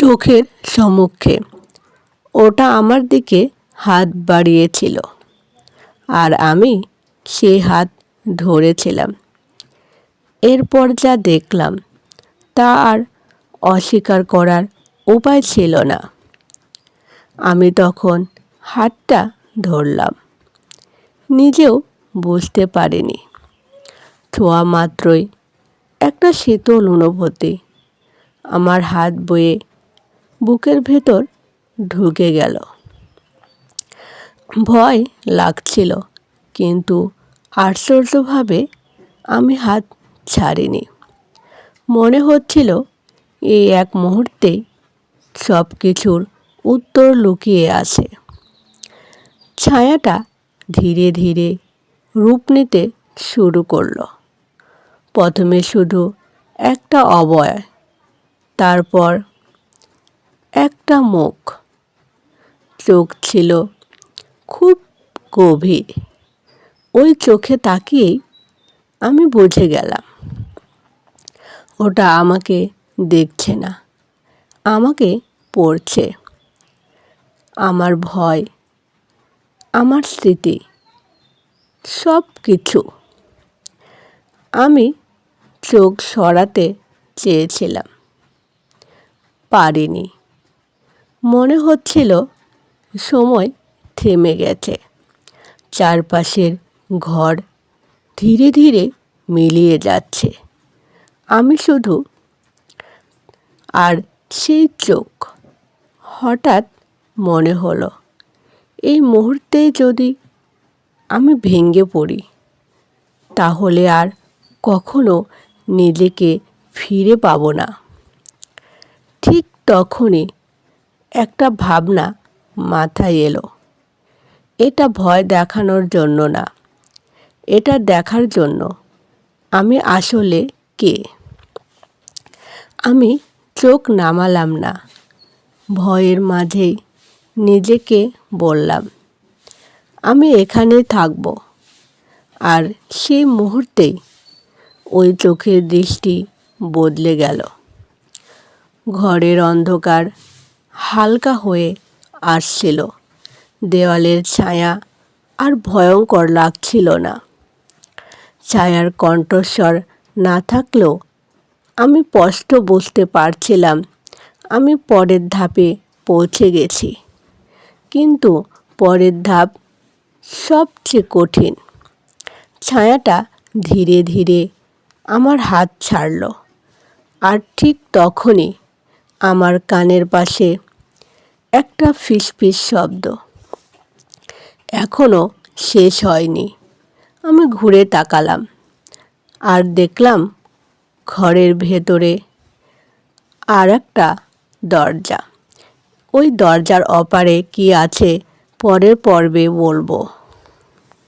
চোখের সম্মুখে। ওটা আমার দিকে হাত বাড়িয়েছিল। আর আমি সে হাত ধরেছিলাম। এরপর যা দেখলাম, তা আর অস্বীকার করার উপায় ছিল না। আমি তখন হাতটা ধরলাম। নিজেও বুঝতে পারিনি। ছোঁয়া মাত্রই একটা শীতল অনুভূতি। আমার হাত বয়ে বুকের ভেতর ঢুকে গেল। ভয় লাগছিল, কিন্তু আশ্চর্যভাবে আমি হাত ছাড়িনি। মনে হচ্ছিল, এই এক মুহূর্তেই সব কিছুর উত্তর লুকিয়ে আছে। ছায়াটা ধীরে ধীরে রূপ নিতে শুরু করল। প্রথমে শুধু একটা অবয়, তারপর একটা মুখ। চোখ ছিল খুব গভীর। ওই চোখে তাকিয়েই আমি বুঝে গেলাম, ওটা আমাকে দেখছে না, আমাকে পড়ছে। আমার ভয়, আমার স্মৃতি সব কিছু আমি চোখ সরাতে চেয়েছিলাম, পারিনি। মনে হচ্ছিল সময় থেমে গেছে। চারপাশের ঘর ধীরে ধীরে মিলিয়ে যাচ্ছে। আমি শুধু আর সেই চোখ হঠাৎ মনে হলো, এই মুহূর্তে যদি আমি ভেঙে পড়ি, তাহলে আর কখনো নিজেকে ফিরে পাবো না। ঠিক তখনই একটা ভাবনা মাথায় এলো। এটা ভয় দেখানোর জন্য না। এটা দেখার জন্য আমি আসলে কে? আমি চোখ নামালাম না। ভয়ের মাঝেই নিজেকে বললাম, আমি এখানে থাকব। আর সেই মুহূর্তেই ওই চোখের দৃষ্টি বদলে গেল। ঘরের অন্ধকার হালকা হয়ে আসছিল। দেওয়ালের ছায়া আর ভয়ঙ্কর লাগছিল না। ছায়ার কণ্ঠস্বর না থাকলেও আমি স্পষ্ট বুঝতে পারছিলাম আমি পরের ধাপে পৌঁছে গেছি। কিন্তু পরের ধাপ সবচেয়ে কঠিন। ছায়াটা ধীরে ধীরে আমার হাত ছাড়ল। আর ঠিক তখনই আমার কানের পাশে একটা ফিসফিস শব্দ। এখনও শেষ হয়নি। আমি ঘুরে তাকালাম আর দেখলাম ঘরের ভেতরে আর একটা দরজা। ওই দরজার অপারে কি আছে পরের পর্বে বলব।